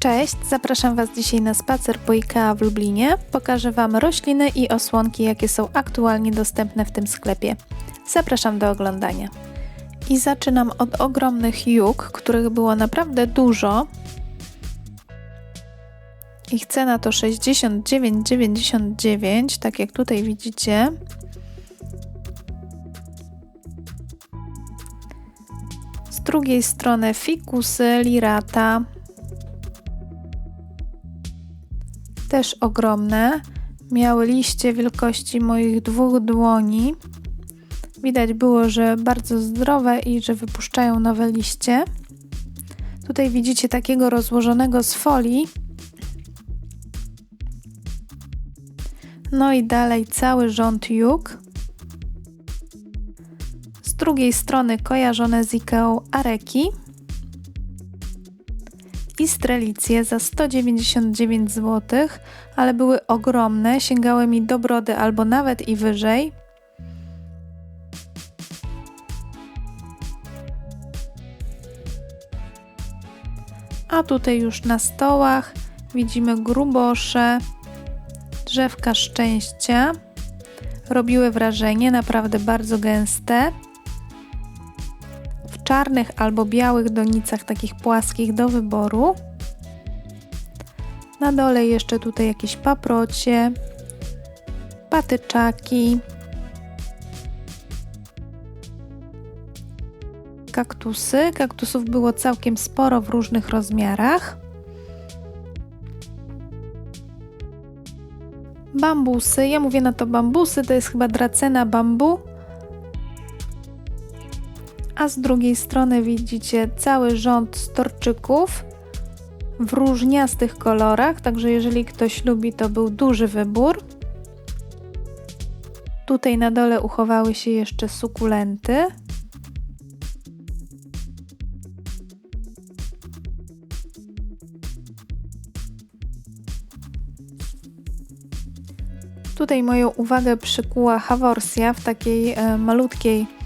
Cześć, zapraszam Was dzisiaj na spacer po IKEA w Lublinie. Pokażę Wam rośliny i osłonki, jakie są aktualnie dostępne w tym sklepie. Zapraszam do oglądania. I zaczynam od ogromnych juk, których było naprawdę dużo. Ich cena to 69,99, tak jak tutaj widzicie. Z drugiej strony fikusy, lirata, też ogromne. Miały liście wielkości moich dwóch dłoni. Widać było, że bardzo zdrowe i że wypuszczają nowe liście. Tutaj widzicie takiego rozłożonego z folii. No i dalej cały rząd juk. Z drugiej strony kojarzone z Ikeą areki i strelicje za 199 zł, ale były ogromne, sięgały mi do brody albo nawet i wyżej. A tutaj już na stołach widzimy grubosze, drzewka szczęścia. Robiły wrażenie, naprawdę bardzo gęste czarnych albo białych donicach, takich płaskich do wyboru. Na dole jeszcze tutaj jakieś paprocie, patyczaki, kaktusy. Kaktusów było całkiem sporo w różnych rozmiarach. Bambusy, ja mówię na to bambusy, to jest chyba dracena bambu a z drugiej strony widzicie cały rząd storczyków w różniastych kolorach, także jeżeli ktoś lubi, to był duży wybór. Tutaj na dole uchowały się jeszcze sukulenty. Tutaj moją uwagę przykuła haworsja w takiej e, malutkiej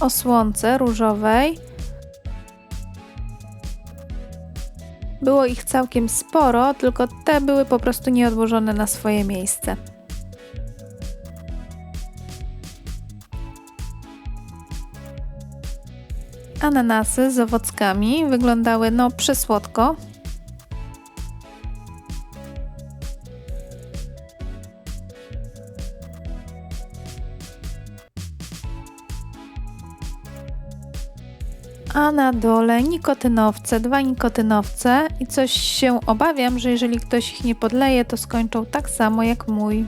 osłonce różowej. Było ich całkiem sporo, tylko te były po prostu nieodłożone na swoje miejsce. Ananasy z owockami wyglądały no przysłodko. Na dole nikotynowce, dwa nikotynowce i coś się obawiam, że jeżeli ktoś ich nie podleje, to skończą tak samo jak mój.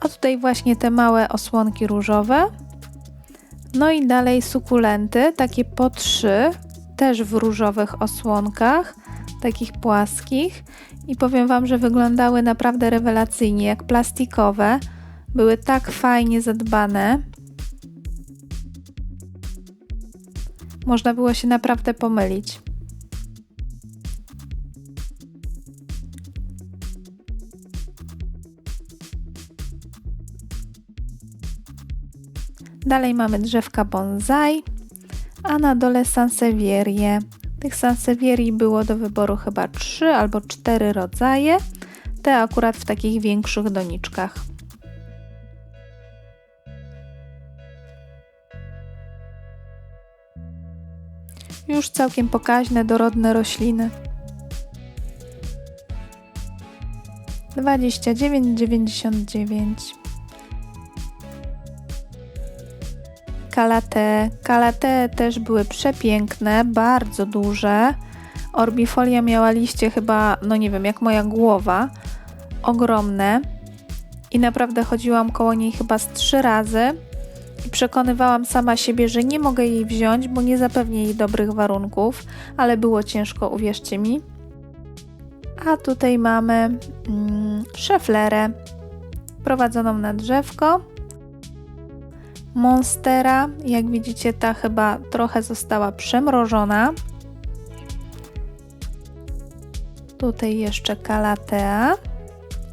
A tutaj właśnie te małe osłonki różowe. No i dalej sukulenty, takie po trzy, też w różowych osłonkach, takich płaskich. I powiem Wam, że wyglądały naprawdę rewelacyjnie, jak plastikowe były tak fajnie zadbane. Można było się naprawdę pomylić. Dalej mamy drzewka bonsai, a na dole sansevierie. Tych sansevierii było do wyboru chyba 3 albo 4 rodzaje, te akurat w takich większych doniczkach. Już całkiem pokaźne, dorodne rośliny. 29,99 Kalate. Kalate też były przepiękne, bardzo duże. Orbifolia miała liście chyba, no nie wiem, jak moja głowa. Ogromne. I naprawdę chodziłam koło niej chyba z trzy razy i przekonywałam sama siebie, że nie mogę jej wziąć, bo nie zapewnię jej dobrych warunków, ale było ciężko, uwierzcie mi. A tutaj mamy mm, szeflerę prowadzoną na drzewko. Monstera, jak widzicie, ta chyba trochę została przemrożona. Tutaj jeszcze kalatea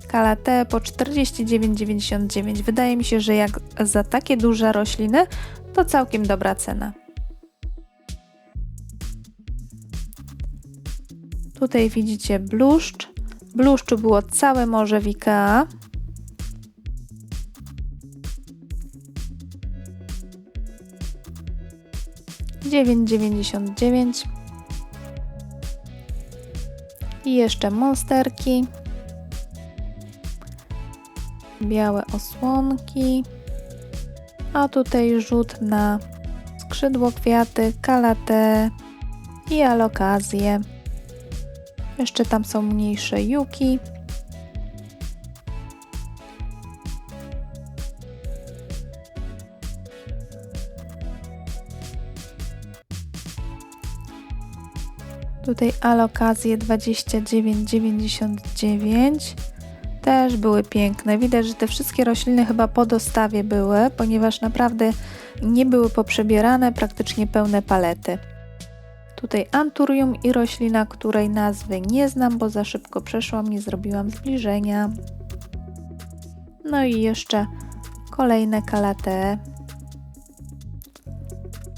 skala po 49,99. Wydaje mi się, że jak za takie duże rośliny to całkiem dobra cena. Tutaj widzicie bluszcz. Bluszczu było całe morze w IKEA. Dziewięćdziesiąt dziewięć. I jeszcze monsterki. Białe osłonki. A tutaj rzut na skrzydło kwiaty, kalatę i alokazję. Jeszcze tam są mniejsze juki. Tutaj alokazje 29,99 też były piękne. Widać, że te wszystkie rośliny chyba po dostawie były, ponieważ naprawdę nie były poprzebierane, praktycznie pełne palety. Tutaj anturium i roślina, której nazwy nie znam, bo za szybko przeszłam, nie zrobiłam zbliżenia. No i jeszcze kolejne kalate.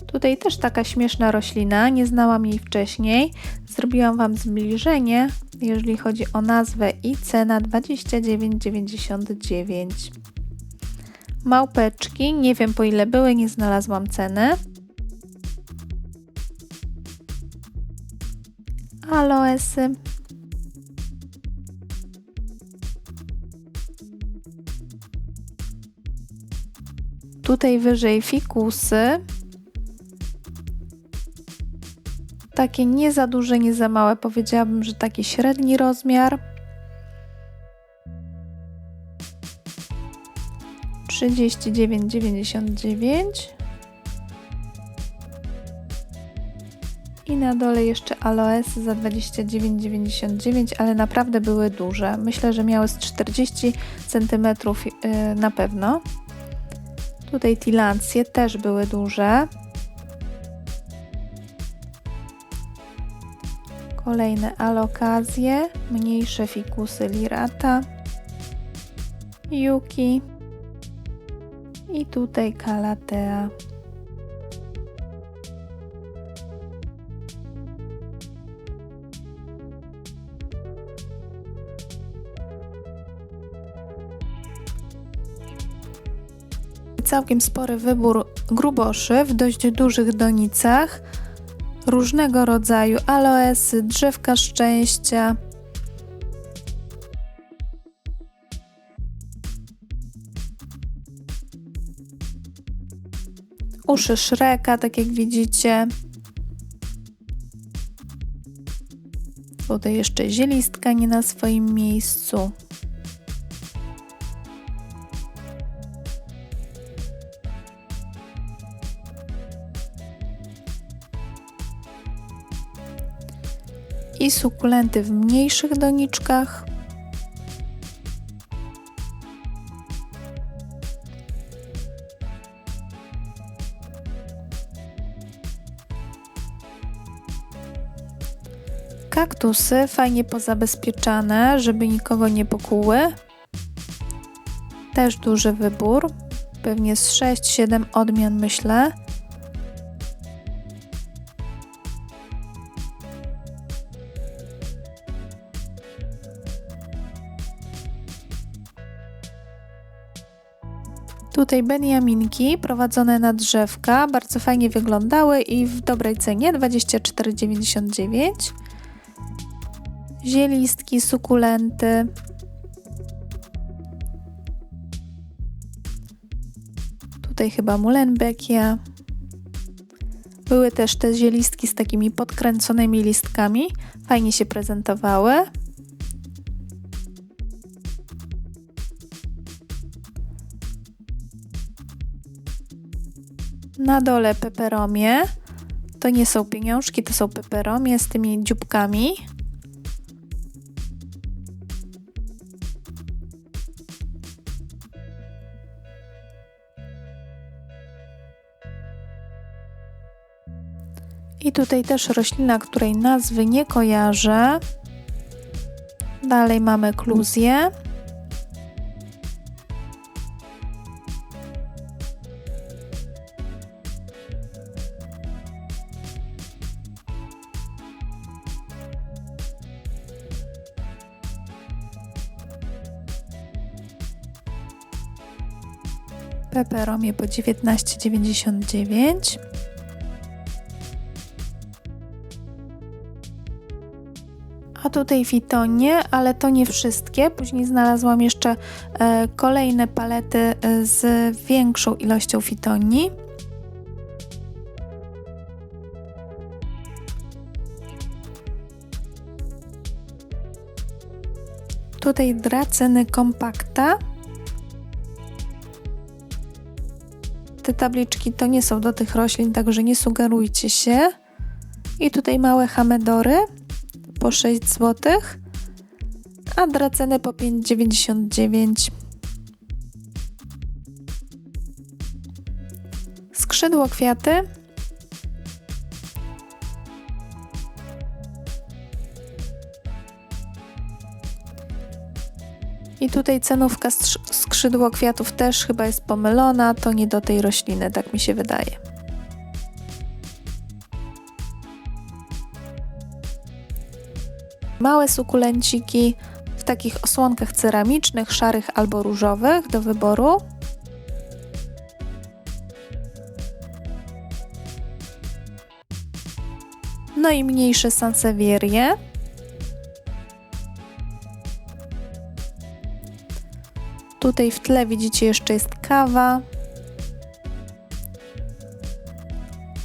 Tutaj też taka śmieszna roślina, nie znałam jej wcześniej. Zrobiłam Wam zbliżenie, jeżeli chodzi o nazwę i cena 29,99. Małpeczki, nie wiem po ile były, nie znalazłam ceny. aloesy. Tutaj wyżej fikusy. Takie nie za duże, nie za małe. Powiedziałabym, że taki średni rozmiar. 39,99 I na dole jeszcze aloes za 29,99, ale naprawdę były duże. Myślę, że miały z 40 cm yy, na pewno. Tutaj tilancje też były duże. Kolejne alokazje, mniejsze fikusy lirata, yuki i tutaj kalatea. całkiem spory wybór gruboszy w dość dużych donicach, różnego rodzaju aloesy, drzewka szczęścia. Uszy szreka, tak jak widzicie. Tutaj jeszcze zielistka nie na swoim miejscu. I sukulenty w mniejszych doniczkach. Kaktusy fajnie pozabezpieczane, żeby nikogo nie pokuły. Też duży wybór, pewnie z 6-7 odmian myślę. Tutaj Beniaminki prowadzone na drzewka bardzo fajnie wyglądały i w dobrej cenie 24,99. Zielistki, sukulenty. Tutaj chyba mulenbekia. Były też te zielistki z takimi podkręconymi listkami. Fajnie się prezentowały. Na dole peperomie. To nie są pieniążki, to są peperomie z tymi dzióbkami. I tutaj też roślina, której nazwy nie kojarzę. Dalej mamy kluzję. Peperomie po 19,99. A tutaj fitonie, ale to nie wszystkie. Później znalazłam jeszcze e, kolejne palety e, z większą ilością fitonii. Tutaj draceny kompakta. Te tabliczki to nie są do tych roślin, także nie sugerujcie się. I tutaj małe hamedory po 6 zł, a draceny po 5,99. Skrzydło kwiaty Tutaj cenówka skrzydło kwiatów też chyba jest pomylona, to nie do tej rośliny, tak mi się wydaje. Małe sukulenciki w takich osłonkach ceramicznych, szarych albo różowych do wyboru. No i mniejsze sansevierie. Tutaj w tle widzicie jeszcze jest kawa.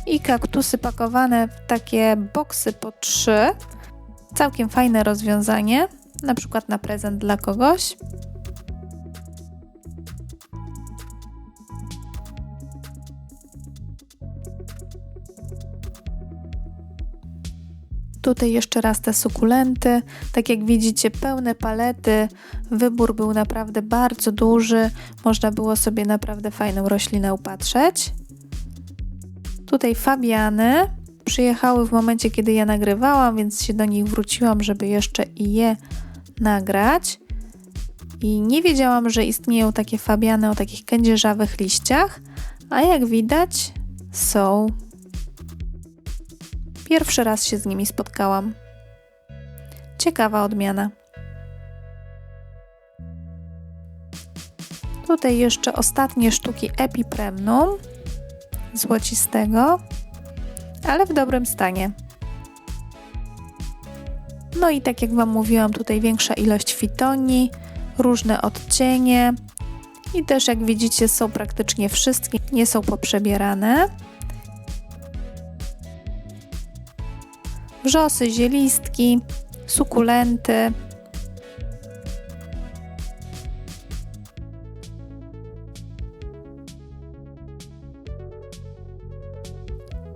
I kaktusy pakowane w takie boksy po trzy. Całkiem fajne rozwiązanie, na przykład na prezent dla kogoś. Tutaj jeszcze raz te sukulenty. Tak jak widzicie, pełne palety. Wybór był naprawdę bardzo duży. Można było sobie naprawdę fajną roślinę upatrzeć. Tutaj fabiany. Przyjechały w momencie, kiedy ja nagrywałam, więc się do nich wróciłam, żeby jeszcze i je nagrać. I nie wiedziałam, że istnieją takie fabiany o takich kędzierzawych liściach, a jak widać są Pierwszy raz się z nimi spotkałam. Ciekawa odmiana. Tutaj jeszcze ostatnie sztuki epipremnum złocistego, ale w dobrym stanie. No i tak jak Wam mówiłam, tutaj większa ilość fitonii, różne odcienie i też jak widzicie są praktycznie wszystkie, nie są poprzebierane. Wrzosy, zielistki, sukulenty.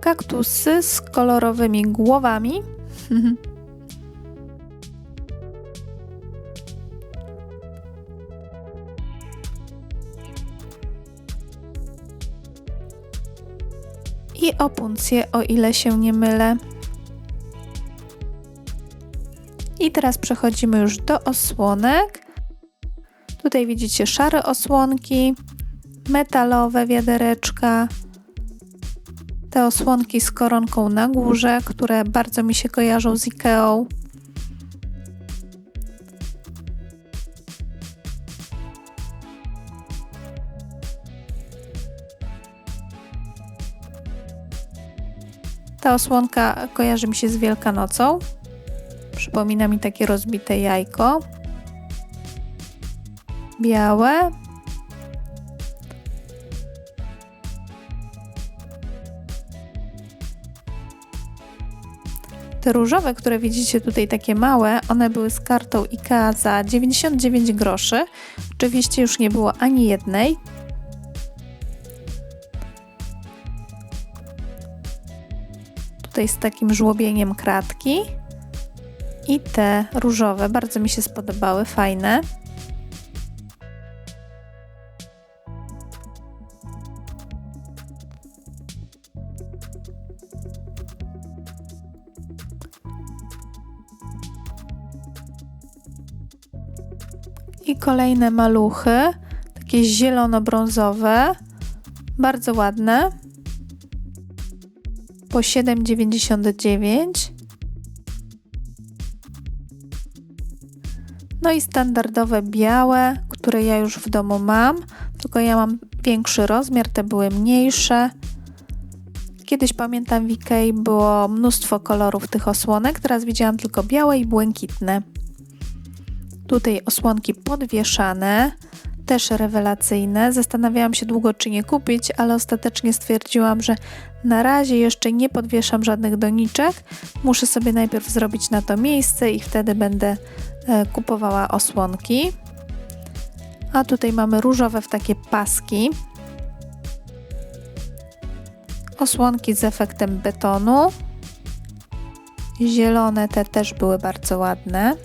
Kaktusy z kolorowymi głowami. I opuncje, o ile się nie mylę. I teraz przechodzimy już do osłonek. Tutaj widzicie szare osłonki, metalowe wiadereczka, te osłonki z koronką na górze, które bardzo mi się kojarzą z Ikeą. Ta osłonka kojarzy mi się z Wielkanocą. Przypomina mi takie rozbite jajko. Białe. Te różowe, które widzicie tutaj, takie małe, one były z kartą IKEA za 99 groszy. Oczywiście już nie było ani jednej. Tutaj z takim żłobieniem kratki i te różowe. Bardzo mi się spodobały, fajne. I kolejne maluchy, takie zielono-brązowe, bardzo ładne. Po 7,99 No i standardowe białe, które ja już w domu mam, tylko ja mam większy rozmiar, te były mniejsze. Kiedyś pamiętam w Ikei było mnóstwo kolorów tych osłonek, teraz widziałam tylko białe i błękitne. Tutaj osłonki podwieszane, też rewelacyjne. Zastanawiałam się długo, czy nie kupić, ale ostatecznie stwierdziłam, że na razie jeszcze nie podwieszam żadnych doniczek. Muszę sobie najpierw zrobić na to miejsce i wtedy będę kupowała osłonki. A tutaj mamy różowe w takie paski. Osłonki z efektem betonu. Zielone te też były bardzo ładne.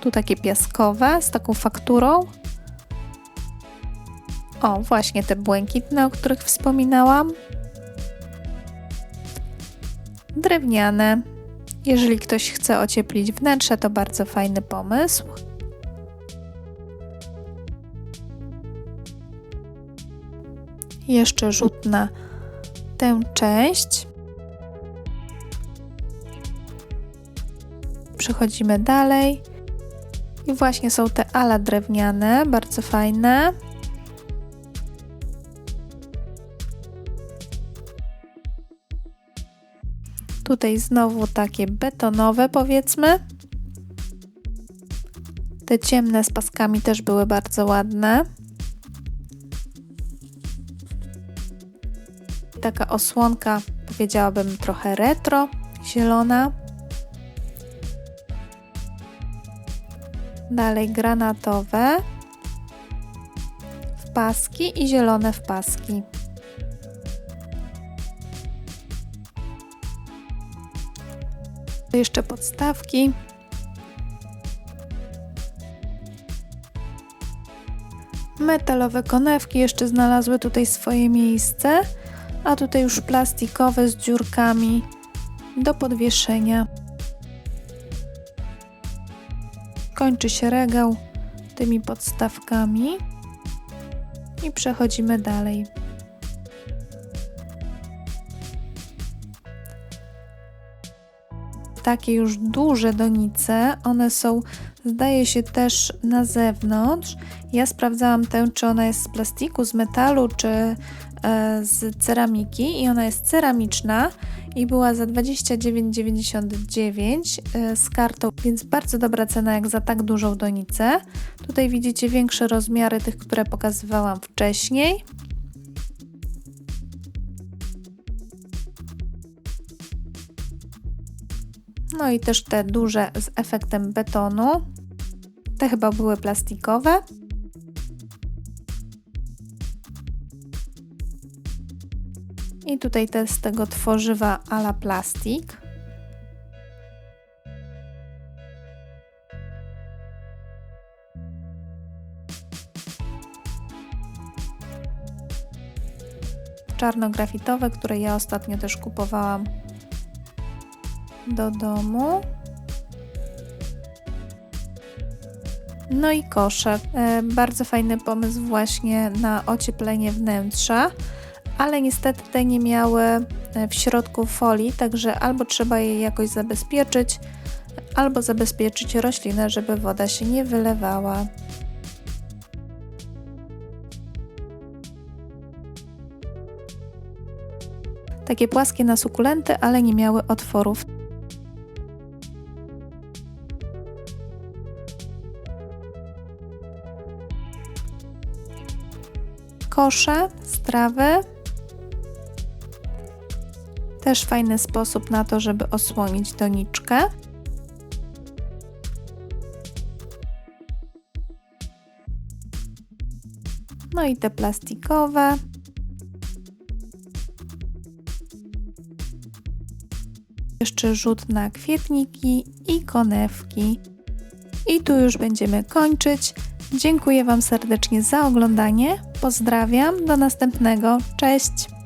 Tu takie piaskowe z taką fakturą. O, właśnie te błękitne, o których wspominałam. Drewniane. Jeżeli ktoś chce ocieplić wnętrze, to bardzo fajny pomysł. Jeszcze rzut na tę część. Przechodzimy dalej. I właśnie są te ala drewniane, bardzo fajne. Tutaj znowu takie betonowe, powiedzmy. Te ciemne z paskami też były bardzo ładne. Taka osłonka, powiedziałabym, trochę retro, zielona. Dalej granatowe w paski i zielone w paski. Jeszcze podstawki. Metalowe konewki jeszcze znalazły tutaj swoje miejsce, a tutaj już plastikowe z dziurkami do podwieszenia. Kończy się regał tymi podstawkami i przechodzimy dalej. Takie już duże donice. One są, zdaje się, też na zewnątrz. Ja sprawdzałam tę, czy ona jest z plastiku, z metalu, czy e, z ceramiki i ona jest ceramiczna i była za 29,99 e, z kartą, więc bardzo dobra cena jak za tak dużą donicę. Tutaj widzicie większe rozmiary tych, które pokazywałam wcześniej. No i też te duże z efektem betonu. Te chyba były plastikowe. I tutaj te z tego tworzywa ala plastik. Czarnografitowe, które ja ostatnio też kupowałam do domu. No i kosze. E, bardzo fajny pomysł właśnie na ocieplenie wnętrza, ale niestety te nie miały e, w środku folii, także albo trzeba je jakoś zabezpieczyć, albo zabezpieczyć roślinę, żeby woda się nie wylewała. Takie płaskie na sukulenty, ale nie miały otworów. Kosze, strawy. Też fajny sposób na to, żeby osłonić doniczkę. No i te plastikowe. Jeszcze rzut na kwietniki i konewki. I tu już będziemy kończyć. Dziękuję Wam serdecznie za oglądanie. Pozdrawiam, do następnego. Cześć!